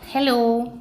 Hello.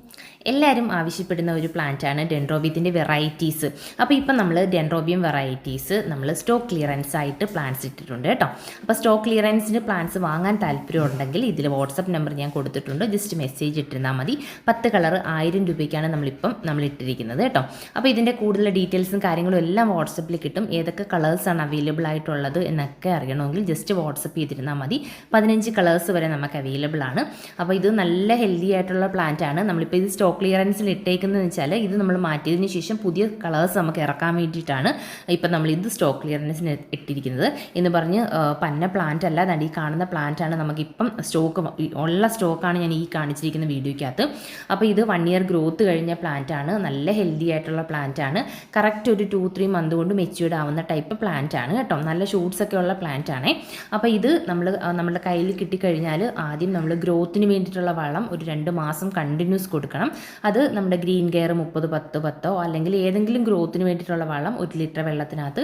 എല്ലാവരും ആവശ്യപ്പെടുന്ന ഒരു പ്ലാന്റാണ് ഡെൻഡ്രോബിയത്തിന്റെ വെറൈറ്റീസ് അപ്പോൾ ഇപ്പം നമ്മൾ ഡെൻഡ്രോബിയം വെറൈറ്റീസ് നമ്മൾ സ്റ്റോക്ക് ക്ലിയറൻസ് ആയിട്ട് പ്ലാന്റ്സ് ഇട്ടിട്ടുണ്ട് കേട്ടോ. അപ്പോൾ സ്റ്റോക്ക് ക്ലിയറൻസിന് പ്ലാന്റ്സ് വാങ്ങാൻ താല്പര്യം ഉണ്ടെങ്കിൽ ഇതിൽ വാട്സപ്പ് നമ്പർ ഞാൻ കൊടുത്തിട്ടുണ്ട്. ജസ്റ്റ് മെസ്സേജ് ഇട്ടിരുന്നാൽ മതി. പത്ത് കളർ ആയിരം രൂപയ്ക്കാണ് നമ്മളിപ്പം നമ്മൾ ഇട്ടിരിക്കുന്നത് കേട്ടോ. അപ്പോൾ ഇതിന്റെ കൂടുതൽ ഡീറ്റെയിൽസും കാര്യങ്ങളും എല്ലാം വാട്സപ്പിൽ കിട്ടും. ഏതൊക്കെ കളേഴ്സാണ് അവൈലബിൾ ആയിട്ടുള്ളത് എന്നൊക്കെ അറിയണമെങ്കിൽ ജസ്റ്റ് വാട്സപ്പ് ചെയ്തിരുന്നാൽ മതി. പതിനഞ്ച് കളേഴ്സ് വരെ നമുക്ക് അവൈലബിൾ ആണ്. അപ്പോൾ ഇത് നല്ല ഹെൽത്തി ആയിട്ടുള്ള പ്ലാന്റ് ആണ്. നമ്മളിപ്പോൾ ഇത് സ്റ്റോക്ക് ക്ലിയറൻസിൽ ഇട്ടേക്കുന്നതെന്ന് വെച്ചാൽ ഇത് നമ്മൾ മാറ്റിയതിന് ശേഷം പുതിയ കളേഴ്സ് നമുക്ക് ഇറക്കാൻ വേണ്ടിയിട്ടാണ് ഇപ്പം നമ്മൾ ഇത് സ്റ്റോക്ക് ക്ലിയറൻസിന് ഇട്ടിരിക്കുന്നത്. എന്ന് പറഞ്ഞ് പന്ന പ്ലാന്റ് അല്ല അതാണ്ട് ഈ കാണുന്ന പ്ലാന്റ് ആണ് നമുക്കിപ്പം സ്റ്റോക്ക് ഉള്ള സ്റ്റോക്കാണ് ഞാൻ ഈ കാണിച്ചിരിക്കുന്ന വീഡിയോയ്ക്കകത്ത്. അപ്പോൾ ഇത് വൺ ഇയർ ഗ്രോത്ത് കഴിഞ്ഞ പ്ലാന്റ് ആണ് നല്ല ഹെൽത്തി ആയിട്ടുള്ള പ്ലാന്റ് ആണ്. കറക്റ്റ് ഒരു ടു ത്രീ മന്ത് കൊണ്ട് മെച്യൂർഡ് ആവുന്ന ടൈപ്പ് പ്ലാന്റ് ആണ് കേട്ടോ. നല്ല ഷൂട്ട്സ് ഒക്കെ ഉള്ള പ്ലാന്റ് ആണേ. അപ്പോൾ ഇത് നമ്മൾ നമ്മുടെ കയ്യിൽ കിട്ടിക്കഴിഞ്ഞാൽ ആദ്യം നമ്മൾ ഗ്രോത്തിന് വേണ്ടിയിട്ടുള്ള വളം ഒരു രണ്ട് മാസം കണ്ടിന്യൂസ് കൊടുക്കണം. അത് നമ്മുടെ ഗ്രീൻ കെയർ മുപ്പത് പത്ത് പത്തോ അല്ലെങ്കിൽ ഏതെങ്കിലും ഗ്രോത്തിന് വേണ്ടിയിട്ടുള്ള വളം ഒരു ലിറ്റർ വെള്ളത്തിനകത്ത്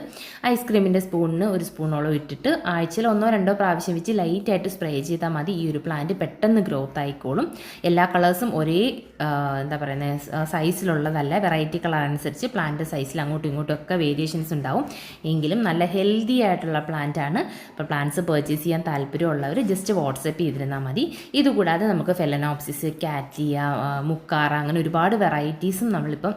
ഐസ്ക്രീമിന്റെ സ്പൂണിന് ഒരു സ്പൂണോളം ഇട്ടിട്ട് ആഴ്ചയിൽ ഒന്നോ രണ്ടോ പ്രാവശ്യം വെച്ച് ലൈറ്റായിട്ട് സ്പ്രേ ചെയ്താൽ മതി. ഈ ഒരു പ്ലാന്റ് പെട്ടെന്ന് ഗ്രോത്ത് ആയിക്കോളും. എല്ലാ കളേഴ്സും ഒരേ എന്താ പറയുന്നത് സൈസിലുള്ളതല്ല വെറൈറ്റി കളർ അനുസരിച്ച് പ്ലാന്റ് സൈസിൽ അങ്ങോട്ടും ഇങ്ങോട്ടും ഒക്കെ വേരിയേഷൻസ് ഉണ്ടാവും. എങ്കിലും നല്ല ഹെൽത്തി ആയിട്ടുള്ള പ്ലാന്റ് ആണ്. അപ്പോൾ പ്ലാന്റ്സ് പർച്ചേസ് ചെയ്യാൻ താല്പര്യമുള്ളവർ ജസ്റ്റ് വാട്സപ്പ് ചെയ്തിരുന്നാൽ മതി. ഇതുകൂടാതെ നമുക്ക് ഫെലനോപ്സിസ് കാറ്റിയ ആ, മുക്കാറ അങ്ങനെ ഒരുപാട് വെറൈറ്റീസും നമ്മളിപ്പം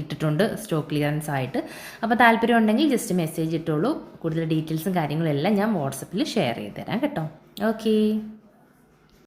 ഇട്ടിട്ടുണ്ട് സ്റ്റോക്ക് ക്ലിയറൻസ് ആയിട്ട്. അപ്പോൾ താല്പര്യം ഉണ്ടെങ്കിൽ ജസ്റ്റ് മെസ്സേജ് ഇട്ടോളൂ. കൂടുതൽ ഡീറ്റെയിൽസും കാര്യങ്ങളും എല്ലാം ഞാൻ വാട്സപ്പിൽ ഷെയർ ചെയ്ത് തരാം കേട്ടോ. ഓക്കേ